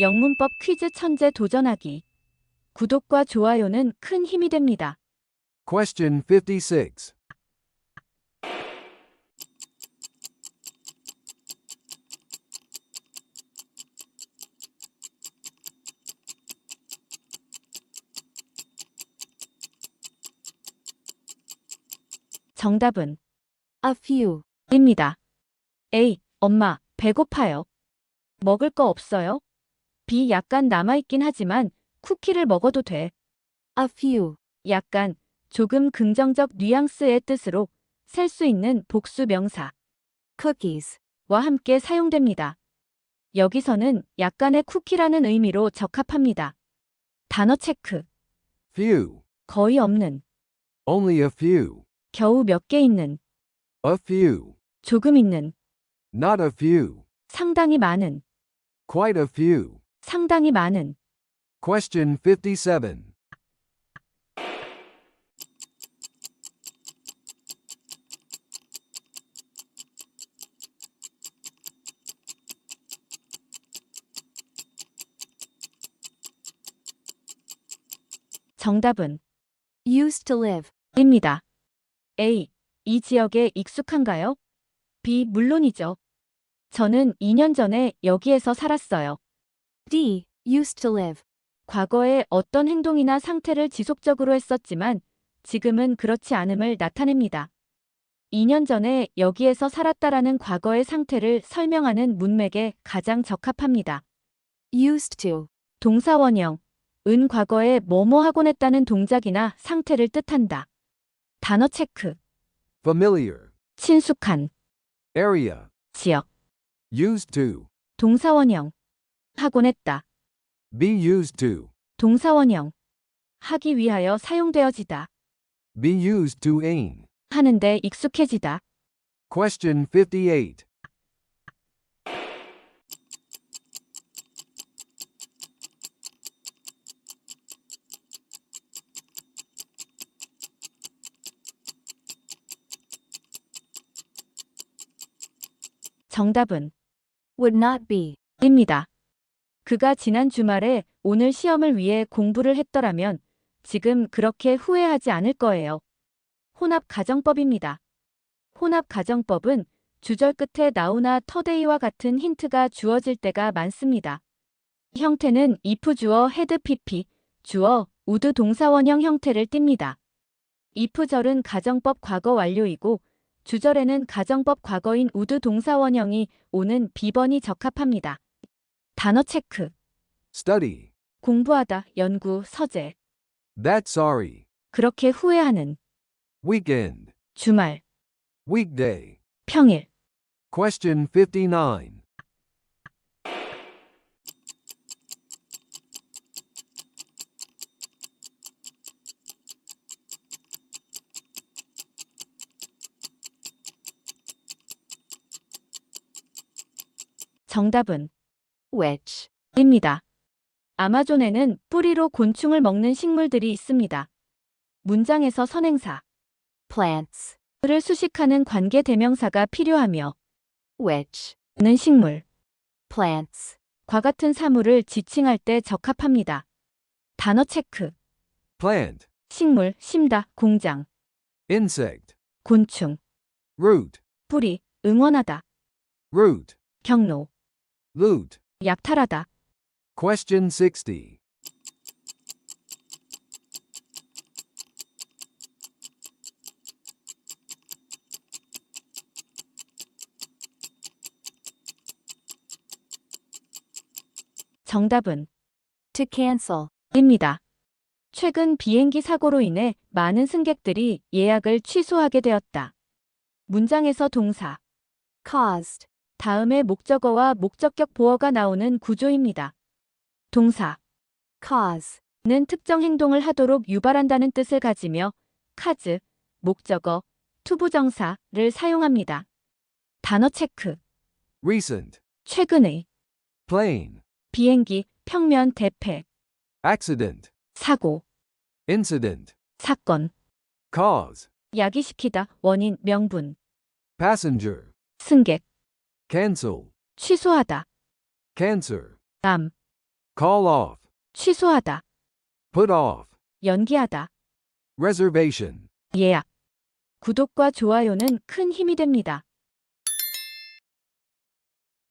영문법 퀴즈 천재 도전하기. 구독과 좋아요는 큰 힘이 됩니다. Question 56. 정답은 A few. 입니다. A. 엄마, 배고파요. 먹을 거 없어요? B. 약간 남아있긴 하지만 쿠키를 먹어도 돼. A few. 약간, 조금 긍정적 뉘앙스의 뜻으로 셀 수 있는 복수 명사. Cookies. 와 함께 사용됩니다. 여기서는 약간의 쿠키라는 의미로 적합합니다. 단어 체크. Few. 거의 없는, Only a few. 겨우 몇 개 있는, A few. 조금 있는, Not a few. 상당히 많은, Quite a few. 상당히 많은. Question 57. 정답은 Used to live. 입니다. A. 이 지역에 익숙한가요? B. 물론이죠. 저는 2년 전에 여기에서 살았어요. D. Used to live. 과거에 어떤 행동이나 상태를 지속적으로 했었지만 지금은 그렇지 않음을 나타냅니다. 2년 전에 여기에서 살았다라는 과거의 상태를 설명하는 문맥에 가장 적합합니다. Used to. 동사원형, 은 과거에 뭐뭐 하곤 했다는 동작이나 상태를 뜻한다. 단어 체크, Familiar. 친숙한, Area. 지역, Used to. 동사원형, 하곤 했다. Be used to. 동사원형, 하기 위하여 사용되어지다. Be used to aim. 하는데 익숙해지다. Question 58. 정답은 Would not be. 입니다. 그가 지난 주말에 오늘 시험을 위해 공부를 했더라면 지금 그렇게 후회하지 않을 거예요. 혼합 가정법입니다. 혼합 가정법은 주절 끝에 나우나 터데이와 같은 힌트가 주어질 때가 많습니다. 형태는 if 주어 헤드 pp, 주어 우드 동사원형 형태를 띱니다. if절은 가정법 과거 완료이고 주절에는 가정법 과거인 우드 동사원형이 오는 비번이 적합합니다. 단어 체크. Study. 공부하다, 연구, 서재. That sorry. 그렇게 후회하는. Weekend. 주말, Weekday. 평일. Question 59. 정답은 Which. 입니다. 아마존에는 뿌리로 곤충을 먹는 식물들이 있습니다. 문장에서 선행사, Plants. 를 수식하는 관계 대명사가 필요하며 Which. 는 식물, Plants. 과 같은 사물을 지칭할 때 적합합니다. 단어 체크. Plant. 식물, 심다, 공장, Insect. 곤충, Root. 뿌리, 응원하다, Root. 경로, Loot. 약탈하다. Question 60. 정답은 To cancel. 입니다. 최근 비행기 사고로 인해 많은 승객들이 예약을 취소하게 되었다. 문장에서 동사, Caused. 다음에 목적어와 목적격 보어가 나오는 구조입니다. 동사, Cause. 는 특정 행동을 하도록 유발한다는 뜻을 가지며 카즈, 목적어, 투부정사를 사용합니다. 단어 체크, Recent. 최근의, Plane. 비행기, 평면 대패, Accident. 사고, Incident. 사건, Cause. 야기시키다, 원인, 명분, Passenger. 승객, Cancel. 취소하다, Cancer. 암, call off, 취소하다, put off, 연기하다, reservation. 예약. 구독과 좋아요는 큰 힘이 됩니다.